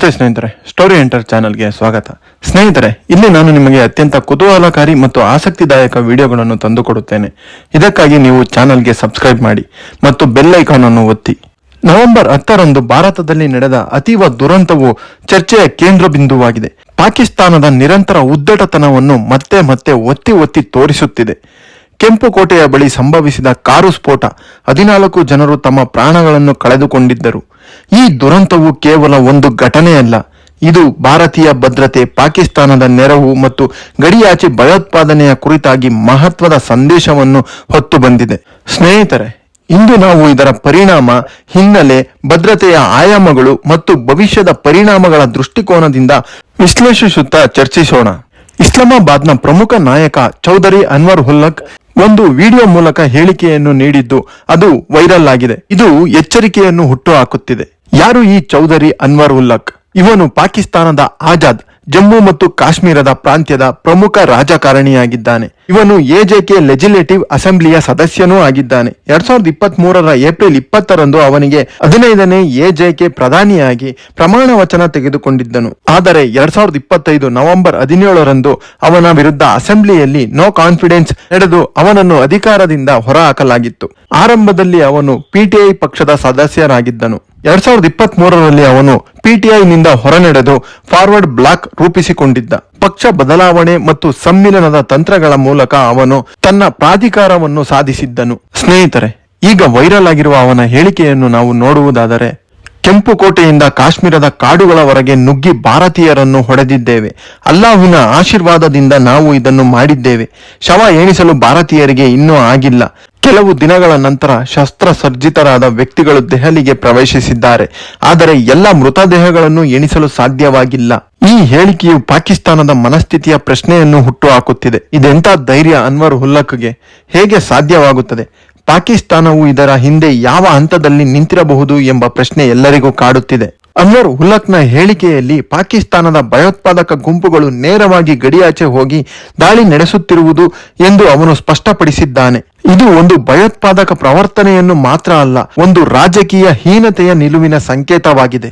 ನಮಸ್ತೆ ಸ್ನೇಹಿತರೆ story enter ಚಾನಲ್ಗೆ ಸ್ವಾಗತ. ಸ್ನೇಹಿತರೆ, ಇಲ್ಲಿ ನಾನು ನಿಮಗೆ ಅತ್ಯಂತ ಕುತೂಹಲಕಾರಿ ಮತ್ತು ಆಸಕ್ತಿದಾಯಕ ವಿಡಿಯೋಗಳನ್ನು ತಂದುಕೊಡುತ್ತೇನೆ. ಇದಕ್ಕಾಗಿ ನೀವು ಚಾನಲ್ಗೆ ಸಬ್ಸ್ಕ್ರೈಬ್ ಮಾಡಿ ಮತ್ತು ಬೆಲ್ ಐಕಾನ್ ಅನ್ನು ಒತ್ತಿ. ನವೆಂಬರ್ ಹತ್ತರಂದು ಭಾರತದಲ್ಲಿ ನಡೆದ ಅತೀವ ದುರಂತವು ಚರ್ಚೆಯ ಕೇಂದ್ರ ಬಿಂದುವಾಗಿದೆ ಪಾಕಿಸ್ತಾನದ ನಿರಂತರ ಉದ್ದಟತನವನ್ನು ಮತ್ತೆ ಮತ್ತೆ ಒತ್ತಿ ಒತ್ತಿ ತೋರಿಸುತ್ತಿದೆ. ಕೆಂಪು ಕೋಟೆಯ ಬಳಿ ಸಂಭವಿಸಿದ ಕಾರು ಸ್ಫೋಟ. ಹದಿನಾಲ್ಕು ಜನರು ತಮ್ಮ ಪ್ರಾಣಗಳನ್ನು ಕಳೆದುಕೊಂಡಿದ್ದರು. ಈ ದುರಂತವು ಕೇವಲ ಒಂದು ಘಟನೆಯಲ್ಲ. ಇದು ಭಾರತೀಯ ಭದ್ರತೆ, ಪಾಕಿಸ್ತಾನದ ನೆರವು ಮತ್ತು ಗಡಿಯಾಚೆ ಭಯೋತ್ಪಾದನೆಯ ಕುರಿತಾಗಿ ಮಹತ್ವದ ಸಂದೇಶವನ್ನು ಹೊತ್ತು ಬಂದಿದೆ. ಸ್ನೇಹಿತರೆ, ಇಂದು ನಾವು ಇದರ ಪರಿಣಾಮ, ಹಿನ್ನೆಲೆ, ಭದ್ರತೆಯ ಆಯಾಮಗಳು ಮತ್ತು ಭವಿಷ್ಯದ ಪರಿಣಾಮಗಳ ದೃಷ್ಟಿಕೋನದಿಂದ ವಿಶ್ಲೇಷಿಸುತ್ತಾ ಚರ್ಚಿಸೋಣ. ಇಸ್ಲಾಮಾಬಾದ್ನ ಪ್ರಮುಖ ನಾಯಕ ಚೌಧರಿ ಅನ್ವರ್ ಹುಲ್ಲಕ್ ಒಂದು ವಿಡಿಯೋ ಮೂಲಕ ಹೇಳಿಕೆಯನ್ನು ನೀಡಿದ್ದು ಅದು ವೈರಲ್ ಆಗಿದೆ. ಇದು ಎಚ್ಚರಿಕೆಯನ್ನು ಹುಟ್ಟು ಹಾಕುತ್ತಿದೆ. ಯಾರು ಈ ಚೌಧರಿ ಅನ್ವರ್ ಉಲ್ಲಕ್? ಇವನು ಪಾಕಿಸ್ತಾನದ ಆಜಾದ್. ಜಮ್ಮು ಮತ್ತು ಕಾಶ್ಮೀರದ ಪ್ರಾಂತ್ಯದ ಪ್ರಮುಖ ರಾಜಕಾರಣಿಯಾಗಿದ್ದಾನೆ. ಇವನು ಎಜೆಕೆ ಲೆಜಿಸ್ಲೇಟಿವ್ ಅಸೆಂಬ್ಲಿಯ ಸದಸ್ಯನೂ ಆಗಿದ್ದಾನೆ. ಎರಡ್ ಸಾವಿರದ ಇಪ್ಪತ್ತ್ ಮೂರರ ಏಪ್ರಿಲ್ ಇಪ್ಪತ್ತರಂದು ಅವನಿಗೆ ಹದಿನೈದನೇ ಎಜೆಕೆ ಪ್ರಧಾನಿಯಾಗಿ ಪ್ರಮಾಣ ವಚನ ತೆಗೆದುಕೊಂಡಿದ್ದನು. ಆದರೆ ಎರಡ್ ಸಾವಿರದ ಇಪ್ಪತ್ತೈದು ನವೆಂಬರ್ ಹದಿನೇಳರಂದು ಅವನ ವಿರುದ್ಧ ಅಸೆಂಬ್ಲಿಯಲ್ಲಿ ನೋ ಕಾನ್ಫಿಡೆನ್ಸ್ ನಡೆದು ಅವನನ್ನು ಅಧಿಕಾರದಿಂದ ಹೊರಹಾಕಲಾಗಿತ್ತು. ಆರಂಭದಲ್ಲಿ ಅವನು ಪಿಟಿಐ ಪಕ್ಷದ ಸದಸ್ಯರಾಗಿದ್ದನು. ಎರಡ್ ಸಾವಿರದ ಇಪ್ಪತ್ತ್ ಮೂರರಲ್ಲಿ ಅವನು ಪಿಟಿಐನಿಂದ ಹೊರನಡೆದು ಫಾರ್ವರ್ಡ್ ಬ್ಲಾಕ್ ರೂಪಿಸಿಕೊಂಡಿದ್ದ. ಪಕ್ಷ ಬದಲಾವಣೆ ಮತ್ತು ಸಮ್ಮಿಲನದ ತಂತ್ರಗಳ ಮೂಲಕ ಅವನು ತನ್ನ ಪ್ರಾಧಿಕಾರವನ್ನು ಸಾಧಿಸಿದ್ದನು. ಸ್ನೇಹಿತರೆ, ಈಗ ವೈರಲ್ ಆಗಿರುವ ಅವನ ಹೇಳಿಕೆಯನ್ನು ನಾವು ನೋಡುವುದಾದರೆ ಕೆಂಪು ಕೋಟೆಯಿಂದ ಕಾಶ್ಮೀರದ ಕಾಡುಗಳವರೆಗೆ ನುಗ್ಗಿ ಭಾರತೀಯರನ್ನು ಹೊಡೆದಿದ್ದೇವೆ. ಅಲ್ಲಾಹುವಿನ ಆಶೀರ್ವಾದದಿಂದ ನಾವು ಇದನ್ನು ಮಾಡಿದ್ದೇವೆ. ಶವ ಎಣಿಸಲು ಭಾರತೀಯರಿಗೆ ಇನ್ನೂ ಆಗಿಲ್ಲ. ಕೆಲವು ದಿನಗಳ ನಂತರ ಶಸ್ತ್ರಸರ್ಜಿತರಾದ ವ್ಯಕ್ತಿಗಳು ದೆಹಲಿಗೆ ಪ್ರವೇಶಿಸಿದ್ದಾರೆ. ಆದರೆ ಎಲ್ಲ ಮೃತದೇಹಗಳನ್ನು ಎಣಿಸಲು ಸಾಧ್ಯವಾಗಿಲ್ಲ. ಈ ಹೇಳಿಕೆಯು ಪಾಕಿಸ್ತಾನದ ಮನಸ್ಥಿತಿಯ ಪ್ರಶ್ನೆಯನ್ನು ಹುಟ್ಟುಹಾಕುತ್ತಿದೆ. ಇದೆಂತ ಧೈರ್ಯ ಅನ್ವರ್ ಹುಲ್ಲಕ್ಗೆ? ಹೇಗೆ ಸಾಧ್ಯವಾಗುತ್ತದೆ? ಪಾಕಿಸ್ತಾನವು ಇದರ ಹಿಂದೆ ಯಾವ ಹಂತದಲ್ಲಿ ನಿಂತಿರಬಹುದು ಎಂಬ ಪ್ರಶ್ನೆ ಎಲ್ಲರಿಗೂ ಕಾಡುತ್ತಿದೆ. ಅನ್ವರ್ ಹುಲಕ್ನ ಹೇಳಿಕೆಯಲ್ಲಿ ಪಾಕಿಸ್ತಾನದ ಭಯೋತ್ಪಾದಕ ಗುಂಪುಗಳು ನೇರವಾಗಿ ಗಡಿಯಾಚೆ ಹೋಗಿ ದಾಳಿ ನಡೆಸುತ್ತಿರುವುದು ಎಂದು ಅವನು ಸ್ಪಷ್ಟಪಡಿಸಿದ್ದಾನೆ. ಇದು ಒಂದು ಭಯೋತ್ಪಾದಕ ಪ್ರವರ್ತನೆಯನ್ನು ಮಾತ್ರ ಅಲ್ಲ, ಒಂದು ರಾಜಕೀಯ ಹೀನತೆಯ ನಿಲುವಿನ ಸಂಕೇತವಾಗಿದೆ.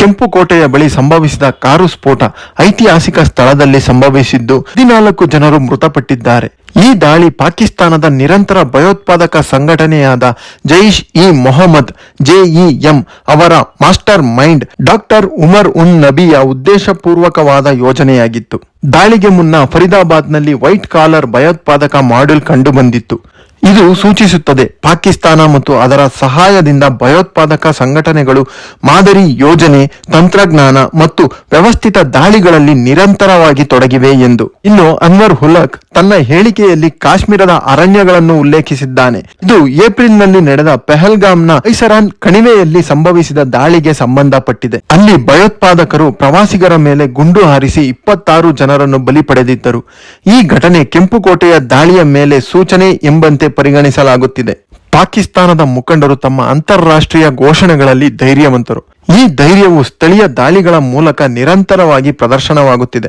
ಕೆಂಪು ಕೋಟೆಯ ಬಳಿ ಸಂಭವಿಸಿದ ಕಾರು ಸ್ಫೋಟ ಐತಿಹಾಸಿಕ ಸ್ಥಳದಲ್ಲಿ ಸಂಭವಿಸಿದ್ದು, ಹದಿನಾಲ್ಕು ಜನರು ಮೃತಪಟ್ಟಿದ್ದಾರೆ. ಈ ದಾಳಿ ಪಾಕಿಸ್ತಾನದ ನಿರಂತರ ಭಯೋತ್ಪಾದಕ ಸಂಘಟನೆಯಾದ ಜೈಷ್ ಇ ಮೊಹಮ್ಮದ್ ಜೆಇಎಂ ಅವರ master mind doctor Umar un ನಬಿಯ ಉದ್ದೇಶಪೂರ್ವಕವಾದ ಯೋಜನೆಯಾಗಿತ್ತು. ದಾಳಿಗೆ ಮುನ್ನ ಫರೀದಾಬಾದ್ನಲ್ಲಿ ವೈಟ್ ಕಾಲರ್ ಭಯೋತ್ಪಾದಕ ಮಾಡ್ಯೂಲ್ ಕಂಡುಬಂದಿತ್ತು. ಇದು ಸೂಚಿಸುತ್ತದೆ, ಪಾಕಿಸ್ತಾನ ಮತ್ತು ಅದರ ಸಹಾಯದಿಂದ ಭಯೋತ್ಪಾದಕ ಸಂಘಟನೆಗಳು ಮಾದರಿ ಯೋಜನೆ, ತಂತ್ರಜ್ಞಾನ ಮತ್ತು ವ್ಯವಸ್ಥಿತ ದಾಳಿಗಳಲ್ಲಿ ನಿರಂತರವಾಗಿ ತೊಡಗಿವೆ ಎಂದು. ಇನ್ನು ಅನ್ವರ್ ಹುಲಕ್ ತನ್ನ ಹೇಳಿಕೆಯಲ್ಲಿ ಕಾಶ್ಮೀರದ ಅರಣ್ಯಗಳನ್ನು ಉಲ್ಲೇಖಿಸಿದ್ದಾನೆ. ಇದು ಏಪ್ರಿಲ್ನಲ್ಲಿ ನಡೆದ ಪೆಹಲ್ಗಾಮ್ನ ಐಸರಾನ್ ಕಣಿವೆಯಲ್ಲಿ ಸಂಭವಿಸಿದ ದಾಳಿಗೆ ಸಂಬಂಧಪಟ್ಟಿದೆ. ಅಲ್ಲಿ ಭಯೋತ್ಪಾದಕರು ಪ್ರವಾಸಿಗರ ಮೇಲೆ ಗುಂಡು ಹಾರಿಸಿ ಇಪ್ಪತ್ತಾರು ಜನರನ್ನು ಬಲಿ ಪಡೆದಿದ್ದರು. ಈ ಘಟನೆ ಕೆಂಪುಕೋಟೆಯ ದಾಳಿಯ ಮೇಲೆ ಸೂಚನೆ ಎಂಬಂತೆ ಪರಿಗಣಿಸಲಾಗುತ್ತಿದೆ. ಪಾಕಿಸ್ತಾನದ ಮುಖಂಡರು ತಮ್ಮ ಅಂತಾರಾಷ್ಟ್ರೀಯ ಘೋಷಣೆಗಳಲ್ಲಿ ಧೈರ್ಯವಂತರು. ಈ ಧೈರ್ಯವು ಸ್ಥಳೀಯ ದಾಳಿಗಳ ಮೂಲಕ ನಿರಂತರವಾಗಿ ಪ್ರದರ್ಶನವಾಗುತ್ತಿದೆ.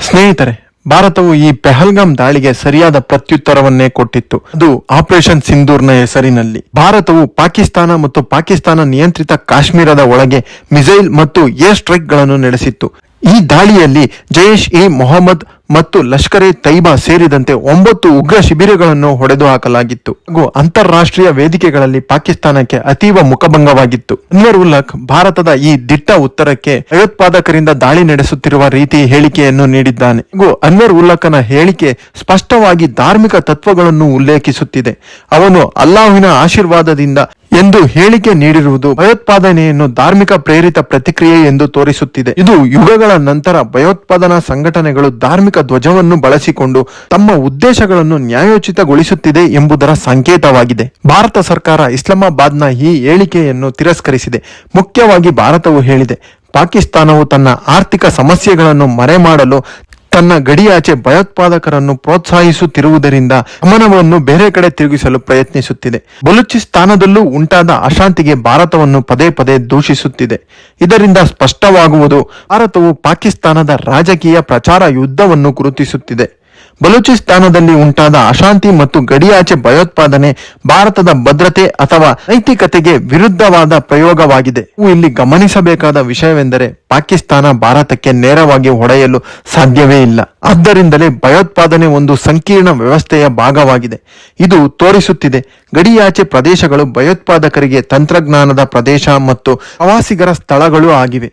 ಸ್ನೇಹಿತರೆ ಭಾರತವು ಈ ಪೆಹಲ್ಗಾಮ್ ದಾಳಿಗೆ ಸರಿಯಾದ ಪ್ರತ್ಯುತ್ತರವನ್ನೇ ಕೊಟ್ಟಿತ್ತು. ಅದು ಆಪರೇಷನ್ ಸಿಂಧೂರ್ನ ಹೆಸರಿನಲ್ಲಿ. ಭಾರತವು ಪಾಕಿಸ್ತಾನ ಮತ್ತು ಪಾಕಿಸ್ತಾನ ನಿಯಂತ್ರಿತ ಕಾಶ್ಮೀರದ ಒಳಗೆ ಮಿಸೈಲ್ ಮತ್ತು ಏರ್ ಸ್ಟ್ರೈಕ್ಗಳನ್ನು ನಡೆಸಿತ್ತು. ಈ ದಾಳಿಯಲ್ಲಿ ಜೈಷ್ ಇ ಮೊಹಮ್ಮದ್ ಮತ್ತು ಲಷ್ಕರೆ ತೈಬಾ ಸೇರಿದಂತೆ ಒಂಬತ್ತು ಉಗ್ರ ಶಿಬಿರಗಳನ್ನು ಹೊಡೆದು ಹಾಕಲಾಗಿತ್ತು. ಹಾಗೂ ಅಂತಾರಾಷ್ಟ್ರೀಯ ವೇದಿಕೆಗಳಲ್ಲಿ ಪಾಕಿಸ್ತಾನಕ್ಕೆ ಅತೀವ ಮುಖಭಂಗವಾಗಿತ್ತು. ಅನ್ವರ್ ಉಲ್ಲಕ್ ಭಾರತದ ಈ ದಿಟ್ಟ ಉತ್ತರಕ್ಕೆ ಭಯೋತ್ಪಾದಕರಿಂದ ದಾಳಿ ನಡೆಸುತ್ತಿರುವ ರೀತಿ ಹೇಳಿಕೆಯನ್ನು ನೀಡಿದ್ದಾನೆ. ಹಾಗೂ ಅನ್ವರ್ ಉಲ್ಲಕನ ಹೇಳಿಕೆ ಸ್ಪಷ್ಟವಾಗಿ ಧಾರ್ಮಿಕ ತತ್ವಗಳನ್ನು ಉಲ್ಲೇಖಿಸುತ್ತಿದೆ. ಅವನು ಅಲ್ಲಾಹುವಿನ ಆಶೀರ್ವಾದದಿಂದ ಎಂದು ಹೇಳಿಕೆ ನೀಡಿರುವುದು ಭಯೋತ್ಪಾದನೆಯನ್ನು ಧಾರ್ಮಿಕ ಪ್ರೇರಿತ ಪ್ರತಿಕ್ರಿಯೆ ಎಂದು ತೋರಿಸುತ್ತಿದೆ. ಇದು ಯುಗಗಳ ನಂತರ ಭಯೋತ್ಪಾದನಾ ಸಂಘಟನೆಗಳು ಧಾರ್ಮಿಕ ಧ್ವಜವನ್ನು ಬಳಸಿಕೊಂಡು ತಮ್ಮ ಉದ್ದೇಶಗಳನ್ನು ನ್ಯಾಯೋಚಿತಗೊಳಿಸುತ್ತಿದೆ ಎಂಬುದರ ಸಂಕೇತವಾಗಿದೆ. ಭಾರತ ಸರ್ಕಾರ ಇಸ್ಲಾಮಾಬಾದ್ನ ಈ ಹೇಳಿಕೆಯನ್ನು ತಿರಸ್ಕರಿಸಿದೆ. ಮುಖ್ಯವಾಗಿ ಭಾರತವು ಹೇಳಿದೆ, ಪಾಕಿಸ್ತಾನವು ತನ್ನ ಆರ್ಥಿಕ ಸಮಸ್ಯೆಗಳನ್ನು ಮರೆಮಾಡಲು ತನ್ನ ಗಡಿಯಾಚೆ ಭಯೋತ್ಪಾದಕರನ್ನು ಪ್ರೋತ್ಸಾಹಿಸುತ್ತಿರುವುದರಿಂದ ಗಮನವನ್ನು ಬೇರೆ ಕಡೆ ತಿರುಗಿಸಲು ಪ್ರಯತ್ನಿಸುತ್ತಿದೆ. ಬಲೂಚಿಸ್ತಾನದಲ್ಲೂ ಉಂಟಾದ ಅಶಾಂತಿಗೆ ಭಾರತವನ್ನು ಪದೇ ಪದೇ ದೂಷಿಸುತ್ತಿದೆ. ಇದರಿಂದ ಸ್ಪಷ್ಟವಾಗುವುದು, ಭಾರತವು ಪಾಕಿಸ್ತಾನದ ರಾಜಕೀಯ ಪ್ರಚಾರ ಯುದ್ಧವನ್ನು ಗುರುತಿಸುತ್ತಿದೆ. ಬಲೂಚಿಸ್ತಾನದಲ್ಲಿ ಉಂಟಾದ ಅಶಾಂತಿ ಮತ್ತು ಗಡಿಯಾಚೆ ಭಯೋತ್ಪಾದನೆ ಭಾರತದ ಭದ್ರತೆ ಅಥವಾ ನೈತಿಕತೆಗೆ ವಿರುದ್ಧವಾದ ಪ್ರಯೋಗವಾಗಿದೆ. ಇಲ್ಲಿ ಗಮನಿಸಬೇಕಾದ ವಿಷಯವೆಂದರೆ ಪಾಕಿಸ್ತಾನ ಭಾರತಕ್ಕೆ ನೇರವಾಗಿ ಹೊಡೆಯಲು ಸಾಧ್ಯವೇ ಇಲ್ಲ. ಆದ್ದರಿಂದಲೇ ಭಯೋತ್ಪಾದನೆ ಒಂದು ಸಂಕೀರ್ಣ ವ್ಯವಸ್ಥೆಯ ಭಾಗವಾಗಿದೆ. ಇದು ತೋರಿಸುತ್ತಿದೆ. ಗಡಿಯಾಚೆ ಪ್ರದೇಶಗಳು ಭಯೋತ್ಪಾದಕರಿಗೆ ತಂತ್ರಜ್ಞಾನದ ಪ್ರದೇಶ ಮತ್ತು ಪ್ರವಾಸಿಗರ ಸ್ಥಳಗಳು ಆಗಿವೆ.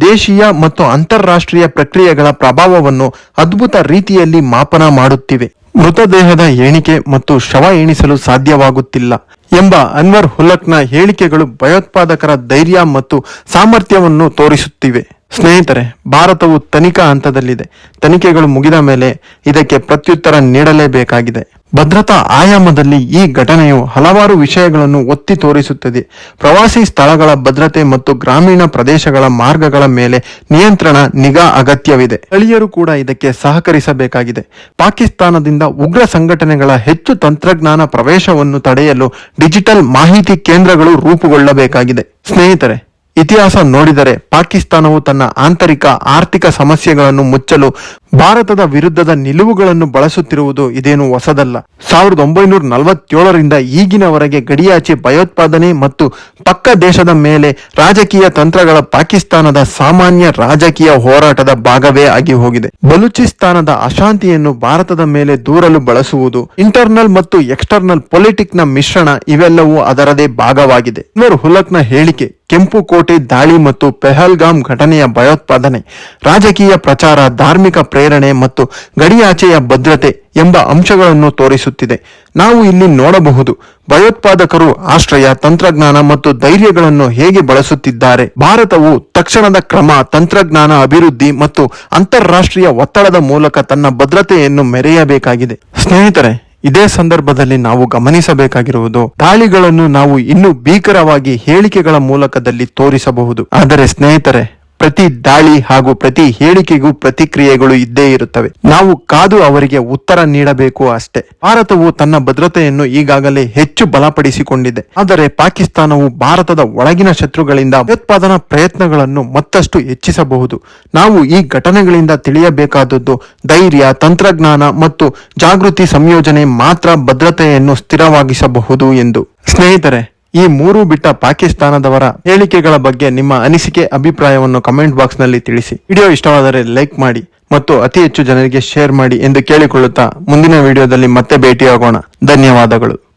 ದೇಶೀಯ ಮತ್ತು ಅಂತಾರಾಷ್ಟ್ರೀಯ ಪ್ರಕ್ರಿಯೆಗಳ ಪ್ರಭಾವವನ್ನು ಅದ್ಭುತ ರೀತಿಯಲ್ಲಿ ಮಾಪನ ಮಾಡುತ್ತಿವೆ. ಮೃತದೇಹದ ಎಣಿಕೆ ಮತ್ತು ಶವ ಎಣಿಸಲು ಸಾಧ್ಯವಾಗುತ್ತಿಲ್ಲ ಎಂಬ ಅನ್ವರ್ ಹುಲಕ್ನ ಹೇಳಿಕೆಗಳು ಭಯೋತ್ಪಾದಕರ ಧೈರ್ಯ ಮತ್ತು ಸಾಮರ್ಥ್ಯವನ್ನು ತೋರಿಸುತ್ತಿವೆ. ಸ್ನೇಹಿತರೆ, ಭಾರತವು ತನಿಖಾ ಹಂತದಲ್ಲಿದೆ. ತನಿಖೆಗಳು ಮುಗಿದ ಮೇಲೆ ಇದಕ್ಕೆ ಪ್ರತ್ಯುತ್ತರ ನೀಡಲೇಬೇಕಾಗಿದೆ. ಭದ್ರತಾ ಆಯಾಮದಲ್ಲಿ ಈ ಘಟನೆಯು ಹಲವಾರು ವಿಷಯಗಳನ್ನು ಒತ್ತಿ ತೋರಿಸುತ್ತದೆ. ಪ್ರವಾಸಿ ಸ್ಥಳಗಳ ಭದ್ರತೆ ಮತ್ತು ಗ್ರಾಮೀಣ ಪ್ರದೇಶಗಳ ಮಾರ್ಗಗಳ ಮೇಲೆ ನಿಯಂತ್ರಣ ನಿಗಾ ಅಗತ್ಯವಿದೆ. ಸ್ಥಳೀಯರು ಕೂಡ ಇದಕ್ಕೆ ಸಹಕರಿಸಬೇಕಾಗಿದೆ. ಪಾಕಿಸ್ತಾನದಿಂದ ಉಗ್ರ ಸಂಘಟನೆಗಳ ಹೆಚ್ಚು ತಂತ್ರಜ್ಞಾನ ಪ್ರವೇಶವನ್ನು ತಡೆಯಲು ಡಿಜಿಟಲ್ ಮಾಹಿತಿ ಕೇಂದ್ರಗಳು ರೂಪುಗೊಳ್ಳಬೇಕಾಗಿದೆ. ಸ್ನೇಹಿತರೆ, ಇತಿಹಾಸ ನೋಡಿದರೆ ಪಾಕಿಸ್ತಾನವು ತನ್ನ ಆಂತರಿಕ ಆರ್ಥಿಕ ಸಮಸ್ಯೆಗಳನ್ನು ಮುಚ್ಚಲು ಭಾರತದ ವಿರುದ್ಧದ ನಿಲುವುಗಳನ್ನು ಬಳಸುತ್ತಿರುವುದು ಇದೇನು ಹೊಸದಲ್ಲ. ಸಾವಿರದ ಒಂಬೈನೂರ ನಲವತ್ತೇಳರಿಂದ ಈಗಿನವರೆಗೆ ಗಡಿಯಾಚೆ ಭಯೋತ್ಪಾದನೆ ಮತ್ತು ಪಕ್ಕ ದೇಶದ ಮೇಲೆ ರಾಜಕೀಯ ತಂತ್ರಗಳ ಪಾಕಿಸ್ತಾನದ ಸಾಮಾನ್ಯ ರಾಜಕೀಯ ಹೋರಾಟದ ಭಾಗವೇ ಆಗಿ ಹೋಗಿದೆ. ಬಲೂಚಿಸ್ತಾನದ ಅಶಾಂತಿಯನ್ನು ಭಾರತದ ಮೇಲೆ ದೂರಲು ಬಳಸುವುದು ಇಂಟರ್ನಲ್ ಮತ್ತು ಎಕ್ಸ್ಟರ್ನಲ್ ಪೊಲಿಟಿಕ್ನ ಮಿಶ್ರಣ ಇವೆಲ್ಲವೂ ಅದರದೇ ಭಾಗವಾಗಿದೆ. ಇವರು ಹುಲಕ್ನ ಹೇಳಿಕೆ, ಕೆಂಪು ಕೋಟೆ ದಾಳಿ ಮತ್ತು ಪೆಹಲ್ಗಾಮ್ ಘಟನೆಯ ಭಯೋತ್ಪಾದನೆ, ರಾಜಕೀಯ ಪ್ರಚಾರ, ಧಾರ್ಮಿಕ ಪ್ರೇರಣೆ ಮತ್ತು ಗಡಿಯಾಚೆಯ ಭದ್ರತೆ ಎಂಬ ಅಂಶಗಳನ್ನು ತೋರಿಸುತ್ತಿದೆ. ನಾವು ಇಲ್ಲಿ ನೋಡಬಹುದು, ಭಯೋತ್ಪಾದಕರು ಆಶ್ರಯ, ತಂತ್ರಜ್ಞಾನ ಮತ್ತು ಧೈರ್ಯಗಳನ್ನು ಹೇಗೆ ಬಳಸುತ್ತಿದ್ದಾರೆ. ಭಾರತವು ತಕ್ಷಣದ ಕ್ರಮ, ತಂತ್ರಜ್ಞಾನ ಅಭಿವೃದ್ಧಿ ಮತ್ತು ಅಂತಾರಾಷ್ಟ್ರೀಯ ಒತ್ತಡದ ಮೂಲಕ ತನ್ನ ಭದ್ರತೆಯನ್ನು ಮೆರೆಯಬೇಕಾಗಿದೆ. ಸ್ನೇಹಿತರೆ, ಇದೇ ಸಂದರ್ಭದಲ್ಲಿ ನಾವು ಗಮನಿಸಬೇಕಾಗಿರುವುದು, ದಾಳಿಗಳನ್ನು ನಾವು ಇನ್ನೂ ಭೀಕರವಾಗಿ ಹೇಳಿಕೆಗಳ ಮೂಲಕದಲ್ಲಿ ತೋರಿಸಬಹುದು. ಆದರೆ ಸ್ನೇಹಿತರೆ ಪ್ರತಿ ದಾಳಿ ಹಾಗೂ ಪ್ರತಿ ಹೇಳಿಕೆಗೂ ಪ್ರತಿಕ್ರಿಯೆಗಳು ಇದ್ದೇ ಇರುತ್ತವೆ. ನಾವು ಕಾದು ಅವರಿಗೆ ಉತ್ತರ ನೀಡಬೇಕು ಅಷ್ಟೇ. ಭಾರತವು ತನ್ನ ಭದ್ರತೆಯನ್ನು ಈಗಾಗಲೇ ಹೆಚ್ಚು ಬಲಪಡಿಸಿಕೊಂಡಿದೆ. ಆದರೆ ಪಾಕಿಸ್ತಾನವು ಭಾರತದ ಒಳಗಿನ ಶತ್ರುಗಳಿಂದ ಭಯೋತ್ಪಾದನಾ ಪ್ರಯತ್ನಗಳನ್ನು ಮತ್ತಷ್ಟು ಹೆಚ್ಚಿಸಬಹುದು. ನಾವು ಈ ಘಟನೆಗಳಿಂದ ತಿಳಿಯಬೇಕಾದದ್ದು ಧೈರ್ಯ, ತಂತ್ರಜ್ಞಾನ ಮತ್ತು ಜಾಗೃತಿ ಸಂಯೋಜನೆ ಮಾತ್ರ ಭದ್ರತೆಯನ್ನು ಸ್ಥಿರವಾಗಿಸಬಹುದು ಎಂದು. ಸ್ನೇಹಿತರೆ ಈ ಮೂರು ಬಿಟ್ಟ ಪಾಕಿಸ್ತಾನದವರ ಹೇಳಿಕೆಗಳ ಬಗ್ಗೆ ನಿಮ್ಮ ಅನಿಸಿಕೆ, ಅಭಿಪ್ರಾಯವನ್ನು ಕಮೆಂಟ್ ಬಾಕ್ಸ್ನಲ್ಲಿ ತಿಳಿಸಿ. ವಿಡಿಯೋ ಇಷ್ಟವಾದರೆ ಲೈಕ್ ಮಾಡಿ ಮತ್ತು ಅತಿ ಹೆಚ್ಚು ಜನರಿಗೆ ಶೇರ್ ಮಾಡಿ ಎಂದು ಕೇಳಿಕೊಳ್ಳುತ್ತಾ ಮುಂದಿನ ವಿಡಿಯೋದಲ್ಲಿ ಮತ್ತೆ ಭೇಟಿಯಾಗೋಣ. ಧನ್ಯವಾದಗಳು.